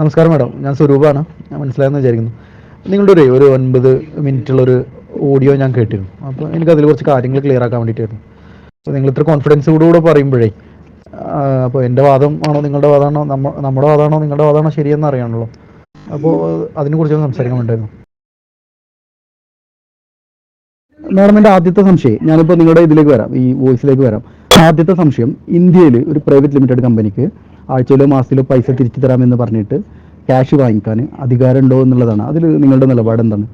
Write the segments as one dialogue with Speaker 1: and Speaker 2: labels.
Speaker 1: നമസ്കാരം മാഡം. ഞാൻ സ്വരൂപാണ്. ഞാൻ മനസ്സിലായെന്ന് വിചാരിക്കുന്നു. നിങ്ങളുടെ ഒരു ഒരു ഒൻപത് മിനിറ്റുള്ളൊരു ഓഡിയോ ഞാൻ കേട്ടിരുന്നു. അപ്പോൾ എനിക്ക് അതിൽ കുറച്ച് കാര്യങ്ങൾ ക്ലിയർ ആക്കാൻ വേണ്ടിയിട്ടായിരുന്നു. അപ്പോൾ നിങ്ങൾ ഇത്ര കോൺഫിഡൻസോടുകൂടെ പറയുമ്പോഴേ അപ്പോൾ എന്റെ വാദം ആണോ നിങ്ങളുടെ വാദമാണോ നമ്മ നമ്മുടെ വാദമാണോ നിങ്ങളുടെ വാദമാണോ ശരിയെന്ന് അറിയാണല്ലോ അപ്പോൾ അതിനെക്കുറിച്ച് ഒന്ന് സംസാരിക്കാൻ വേണ്ടായിരുന്നു മാഡം എന്റെ ആദ്യത്തെ സംശയം ഞാനിപ്പോൾ നിങ്ങളുടെ ഇതിലേക്ക് വരാം. ഈ വോയിസിലേക്ക് വരാം. ആദ്യത്തെ സംശയം ഇന്ത്യയിൽ ഒരു പ്രൈവറ്റ് ലിമിറ്റഡ് കമ്പനിക്ക് ആഴ്ചയിലോ മാസത്തിലോ പൈസ തിരിച്ചു തരാമെന്ന് പറഞ്ഞിട്ട് ക്യാഷ് വാങ്ങിക്കാൻ അധികാരമുണ്ടോ എന്നുള്ളതാണ്. അതിൽ നിങ്ങളുടെ നിലപാട് എന്താണ്?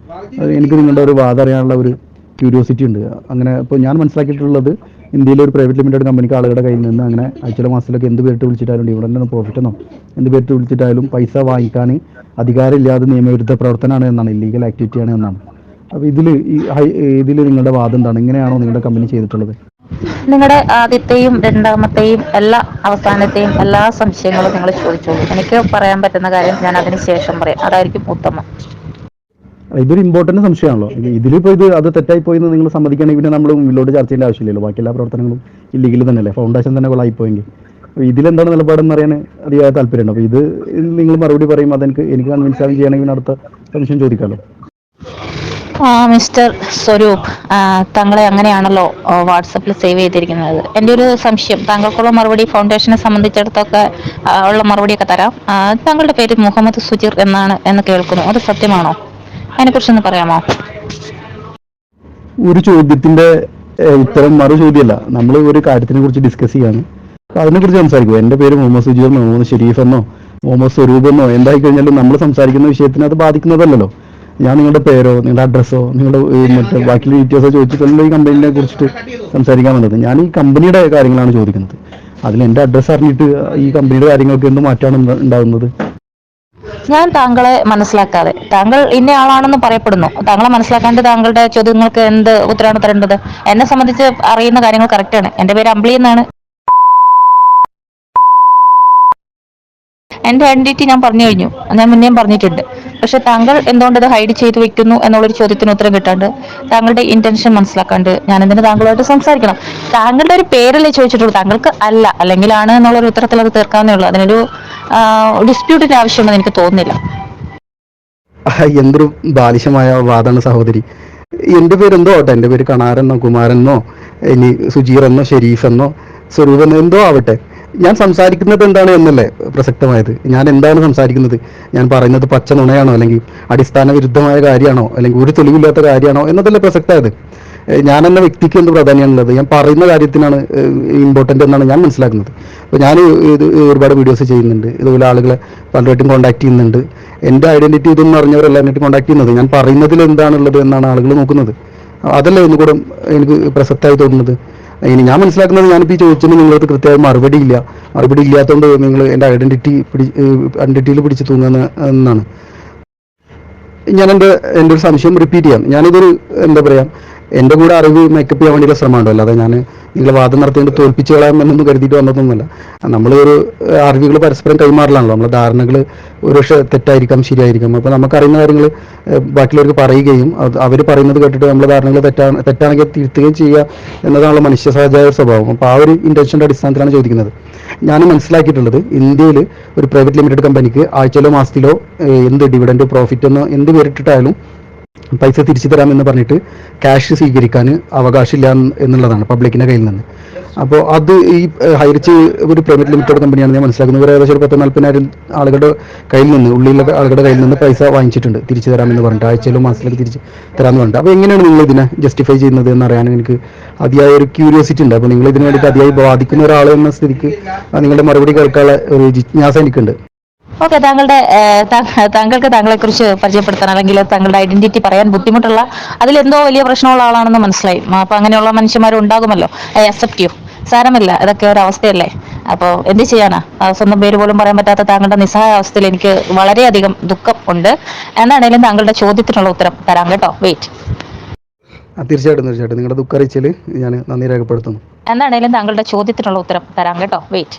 Speaker 1: എനിക്ക് നിങ്ങളുടെ ഒരു വാദം അറിയാനുള്ള ഒരു ക്യൂരിയോസിറ്റി ഉണ്ട്. അങ്ങനെ ഇപ്പോൾ ഞാൻ മനസ്സിലാക്കിയിട്ടുള്ളത് ഇന്ത്യയിലെ ഒരു പ്രൈവറ്റ് ലിമിറ്റഡ് കമ്പനിക്ക് ആളുകളുടെ കയ്യിൽ നിന്ന് അങ്ങനെ ആഴ്ചയിലോ മാസത്തിലൊക്കെ എന്ത് പേരിട്ട് വിളിച്ചിട്ടായാലും പ്രോഫിറ്റ് പ്രോഫിറ്റെന്നോ എന്ത് പേരിട്ട് വിളിച്ചിട്ടായാലും പൈസ വാങ്ങിക്കാൻ അധികാരമില്ലാതെ നിയമവിരുദ്ധ പ്രവർത്തനമാണ് എന്നാണ് ഇല്ലീഗൽ ആക്ടിവിറ്റിയാണ് എന്നാണ്. അപ്പോൾ ഇതിൽ ഈ ഇതിൽ നിങ്ങളുടെ വാദം എന്താണ്? ഇങ്ങനെയാണോ നിങ്ങളുടെ കമ്പനി ചെയ്തിട്ടുള്ളത്?
Speaker 2: നിങ്ങളുടെ ആദ്യത്തെയും രണ്ടാമത്തെയും എല്ലാ അവസാനത്തെയും എല്ലാ സംശയങ്ങളും നിങ്ങൾ ചോദിച്ചോളൂ എനിക്ക് പറയാൻ പറ്റുന്ന കാര്യം ഞാൻ അതിന് ശേഷം പറയാം. അതായിരിക്കും ഉത്തമം.
Speaker 1: ഇതൊരു ഇമ്പോർട്ടന്റ് സംശയമാണല്ലോ. ഇതിലിപ്പോ ഇത് അത് തെറ്റായി പോയി എന്ന് നിങ്ങൾ സമ്മതിക്കുകയാണെങ്കിൽ പിന്നെ നമ്മൾ മുന്നോട്ട് ചർച്ച ചെയ്യേണ്ട ആവശ്യമില്ലല്ലോ. ബാക്കി എല്ലാ പ്രവർത്തനങ്ങളും ഇല്ലീഗൽ തന്നെയല്ലേ? ഫൗണ്ടേഷൻ തന്നെ കൊള്ളായി പോയെങ്കിൽ ഇതിലെന്താണ് നിലപാടെന്ന് അറിയാൻ അതിയായ താല്പര്യമുണ്ട്? അപ്പോൾ ഇത് നിങ്ങൾ മറുപടി പറയും അതെനിക്ക് എനിക്ക് കൺവിൻസ് ആവുകയും ചെയ്യണമെങ്കിൽ അടുത്ത സംശയം ചോദിക്കാമല്ലോ.
Speaker 2: മിസ്റ്റർ സ്വരൂപ് താങ്കളെ അങ്ങനെയാണല്ലോ വാട്സപ്പിൽ സേവ് ചെയ്തിരിക്കുന്നത്. എന്റെ ഒരു സംശയം താങ്കൾക്കുള്ള മറുപടി ഫൗണ്ടേഷനെ സംബന്ധിച്ചിടത്തൊക്കെ ഉള്ള മറുപടിയൊക്കെ തരാം. താങ്കളുടെ പേര് മുഹമ്മദ് സുജിർ എന്നാണ് എന്ന് കേൾക്കുന്നു. അത് സത്യമാണോ? അതിനെക്കുറിച്ചൊന്ന് പറയാമോ?
Speaker 1: ഒരു ചോദ്യത്തിന്റെ ഉത്തരം മറു ചോദ്യമല്ല നമ്മൾ ഒരു കാര്യത്തിനെ കുറിച്ച് ഡിസ്കസ് ചെയ്യാണ് അതിനെക്കുറിച്ച് സംസാരിക്കും എന്റെ പേര് മുഹമ്മദ് സുജീർ എന്നോ മുഹമ്മദ് ഷെരീഫ് എന്നോ മുഹമ്മദ് സ്വരൂപ് എന്നോ എന്തായി കഴിഞ്ഞാലും നമ്മൾ സംസാരിക്കുന്ന വിഷയത്തിന് അത് ബാധിക്കുന്നതല്ലല്ലോ. ഞാൻ നിങ്ങളുടെ പേരോ നിങ്ങളുടെ അഡ്രസ്സോ നിങ്ങളുടെ മറ്റേ ബാക്കിയുള്ള ഡീറ്റെയിൽസോ ചോദിച്ചിട്ടുള്ള ഈ കമ്പനിയെ കുറിച്ചിട്ട് സംസാരിക്കാൻ വന്നത്. ഞാൻ ഈ കമ്പനിയുടെ കാര്യങ്ങളാണ് ചോദിക്കുന്നത്. അതിൽ എന്റെ അഡ്രസ്സ് അറിഞ്ഞിട്ട് ഈ കമ്പനിയുടെ കാര്യങ്ങൾക്ക് എന്ത് മാറ്റമാണ് ഉണ്ടാ- ഉണ്ടാകുന്നത്
Speaker 2: ഞാൻ താങ്കളെ മനസ്സിലാക്കാതെ താങ്കൾ ഇന്ന ആളാണെന്ന് പറയപ്പെടുന്നു. താങ്കളെ മനസ്സിലാക്കാണ്ട് താങ്കളുടെ ചോദ്യങ്ങൾക്ക് എന്ത് ഉത്തരമാണ് തരേണ്ടത്? എന്നെ സംബന്ധിച്ച് അറിയുന്ന കാര്യങ്ങൾ കറക്റ്റാണ് എന്റെ പേര് അമ്പിളി എന്നാണ്. എന്റെ ഐഡന്റിറ്റി ഞാൻ പറഞ്ഞു കഴിഞ്ഞു. ഞാൻ മുന്നേയും പറഞ്ഞിട്ടുണ്ട്. പക്ഷെ താങ്കൾ എന്തുകൊണ്ട് അത് ഹൈഡ് ചെയ്തു വെക്കുന്നു എന്നുള്ള ഒരു ചോദ്യത്തിന് ഉത്തരം കിട്ടാണ്ട് താങ്കളുടെ ഇന്റൻഷൻ മനസ്സിലാക്കാണ്ട് ഞാൻ എന്തിനു താങ്കളുമായിട്ട് സംസാരിക്കണം? താങ്കളുടെ ഒരു പേരല്ലേ ചോദിച്ചിട്ടുള്ളൂ. താങ്കൾക്ക് അല്ല അല്ലെങ്കിൽ ആണ് എന്നുള്ളൊരു ഉത്തരത്തിൽ അത് തീർക്കാവുന്നേ ഉള്ളൂ. അതിനൊരു ഡിസ്പ്യൂട്ടിന്റെ ആവശ്യമുണ്ടെന്ന് എനിക്ക് തോന്നുന്നില്ല.
Speaker 1: എന്തൊരു ബാലിശമായ വാദാണ് സഹോദരി. എന്റെ പേര് എന്തോ ആവട്ടെ? എന്റെ പേര് കണാരെന്നോ കുമാരെന്നോ ഇനി സുജീർ എന്നോ ഷെരീഫ് എന്നോ സ്വരൂപെന്നോ എന്തോ ആവട്ടെ? ഞാൻ സംസാരിക്കുന്നത് എന്താണ് എന്നല്ലേ പ്രസക്തമായത്? ഞാൻ എന്താണ് സംസാരിക്കുന്നത്? ഞാൻ പറയുന്നത് പച്ച നുണയാണോ? അല്ലെങ്കിൽ അടിസ്ഥാന വിരുദ്ധമായ കാര്യമാണോ? അല്ലെങ്കിൽ ഒരു തെളിവില്ലാത്ത കാര്യമാണോ? എന്നതല്ലേ പ്രസക്തമായത്? ഞാൻ എന്ന വ്യക്തിക്ക് എന്ത് പ്രാധാന്യമാണുള്ളത് ഞാൻ പറയുന്ന കാര്യത്തിനാണ് ഇമ്പോർട്ടന്റ് എന്നാണ് ഞാൻ മനസ്സിലാക്കുന്നത്. അപ്പോൾ ഞാൻ ഇത് ഒരുപാട് വീഡിയോസ് ചെയ്യുന്നുണ്ട്. ഇതുപോലെ ആളുകളെ പലരായിട്ടും കോൺടാക്ട് ചെയ്യുന്നുണ്ട്. എന്റെ ഐഡന്റിറ്റി ഇതൊന്നും അറിഞ്ഞവരല്ല എന്നിട്ട് കോൺടാക്ട് ചെയ്യുന്നത്. ഞാൻ പറയുന്നതിൽ എന്താണുള്ളത് എന്നാണ് ആളുകൾ നോക്കുന്നത്. അതല്ലേ ഒന്നുകൂടെ എനിക്ക് പ്രസക്തമായി തോന്നുന്നത്. ഇനി ഞാൻ മനസ്സിലാക്കുന്നത് ഞാനിപ്പോൾ ഈ ചോദിച്ചതിന് നിങ്ങൾക്ക് കൃത്യമായ മറുപടി ഇല്ല. മറുപടി ഇല്ലാത്തതുകൊണ്ട് നിങ്ങൾ എന്റെ ഐഡന്റിറ്റി പിടി ഐഡന്റിറ്റിയിൽ പിടിച്ച് തൂങ്ങുന്ന എന്നാണ്. ഞാൻ എന്റെ എന്റെ ഒരു സംശയം റിപ്പീറ്റ് ചെയ്യാം. ഞാനിതൊരു എന്താ പറയാ എന്റെ കൂടെ അറിവ് മേക്കപ്പ് ചെയ്യാൻ വേണ്ടിയുള്ള ശ്രമമുണ്ടോ. അല്ലാതെ ഞാൻ നിങ്ങൾ വാദം നടത്തിയിട്ട് തോൽപ്പിച്ച് കളയാമെന്നൊന്നും കരുതിയിട്ട് വന്നതൊന്നുമല്ല. നമ്മൾ ഒരു അറിവുകൾ പരസ്പരം കൈമാറലാണല്ലോ. നമ്മളെ ധാരണകൾ ഒരുപക്ഷെ തെറ്റായിരിക്കാം ശരിയായിരിക്കാം. അപ്പോൾ നമുക്കറിയുന്ന കാര്യങ്ങൾ ബാക്കിയുള്ളവർക്ക് പറയുകയും അവർ പറയുന്നത് കേട്ടിട്ട് നമ്മളെ ധാരണകൾ തെറ്റാണ് തെറ്റാണെങ്കിൽ തിരുത്തുകയും ചെയ്യുക എന്നതാണല്ലോ മനുഷ്യ സഹജായ സ്വഭാവം. അപ്പോൾ ആ ഒരു ഇന്റൻഷന്റെ അടിസ്ഥാനത്തിലാണ് ചോദിക്കുന്നത്. ഞാൻ മനസ്സിലാക്കിയിട്ടുള്ളത് ഇന്ത്യയിൽ ഒരു പ്രൈവറ്റ് ലിമിറ്റഡ് കമ്പനിക്ക് ആഴ്ചയിലോ മാസത്തിലോ എന്ത് ഡിവിഡൻഡ് പ്രോഫിറ്റ് എന്നോ എന്ത് പേരിട്ടിട്ടായാലും പൈസ തിരിച്ചു തരാമെന്ന് പറഞ്ഞിട്ട് ക്യാഷ് സ്വീകരിക്കാൻ അവകാശമില്ല എന്ന് എന്നുള്ളതാണ് പബ്ലിക്കിന്റെ കയ്യിൽ നിന്ന്. അപ്പോൾ അത് ഈ ഹൈറിച്ച് ഒരു പ്രൈവറ്റ് ലിമിറ്റഡ് കമ്പനിയാണ് ഞാൻ മനസ്സിലാക്കുന്നത്. ഇവർ ഏകദേശം ഒരു പത്ത് നാൽപ്പതിനായിരം ആളുകളുടെ കയ്യിൽ നിന്ന് ഉള്ളിലുള്ള ആളുകളുടെ കയ്യിൽ നിന്ന് പൈസ വാങ്ങിച്ചിട്ടുണ്ട്. തിരിച്ചു തരാമെന്ന് പറഞ്ഞിട്ട് ആഴ്ചയിലോ മാസത്തിലേക്ക് തിരിച്ച് തരാമെന്ന് പറഞ്ഞിട്ട്. അപ്പോൾ എങ്ങനെയാണ് നിങ്ങൾ ഇതിനെ ജസ്റ്റിഫൈ ചെയ്യുന്നത് എന്ന് അറിയാൻ എനിക്ക് അതിയായ ഒരു ക്യൂരിയോസിറ്റി ഉണ്ട്. അപ്പോൾ നിങ്ങൾ ഇതിനുവേണ്ടി അതിയായി ബാധിക്കുന്ന ഒരാൾ എന്ന സ്ഥിതിക്ക് നിങ്ങളുടെ മറുപടി കേൾക്കാനുള്ള ഒരു ജിജ്ഞാസ എനിക്കുണ്ട്.
Speaker 2: ഓക്കെ താങ്കളുടെ താങ്കൾക്ക് താങ്കളെ കുറിച്ച് പരിചയപ്പെടുത്താൻ അല്ലെങ്കിൽ താങ്കളുടെ ഐഡന്റിറ്റി പറയാൻ ബുദ്ധിമുട്ടുള്ള അതിലെന്തോ വലിയ പ്രശ്നമുള്ള ആളാണെന്ന് മനസ്സിലായി. അപ്പൊ അങ്ങനെയുള്ള മനുഷ്യന്മാരും ഉണ്ടാകുമല്ലോ. ഐ അക്സെപ്റ്റ് യു സാരമില്ല ഇതൊക്കെ ഒരു അവസ്ഥയല്ലേ? അപ്പോൾ എന്ത് ചെയ്യാനാ? സ്വന്തം പേര് പോലും പറയാൻ പറ്റാത്ത താങ്കളുടെ നിസ്സഹായ അവസ്ഥയിൽ എനിക്ക് വളരെയധികം ദുഃഖം ഉണ്ട്. എന്താണേലും താങ്കളുടെ ചോദ്യത്തിനുള്ള ഉത്തരം തരാം കേട്ടോ. വെയിറ്റ്
Speaker 1: തീർച്ചയായിട്ടും തീർച്ചയായിട്ടും. നിങ്ങളുടെ ദുഃഖം അറിയിച്ചാൽ ഞാൻ നന്ദി രേഖപ്പെടുത്തുന്നു.
Speaker 2: എന്താണേലും താങ്കളുടെ ചോദ്യത്തിനുള്ള ഉത്തരം തരാം കേട്ടോ. വെയിറ്റ്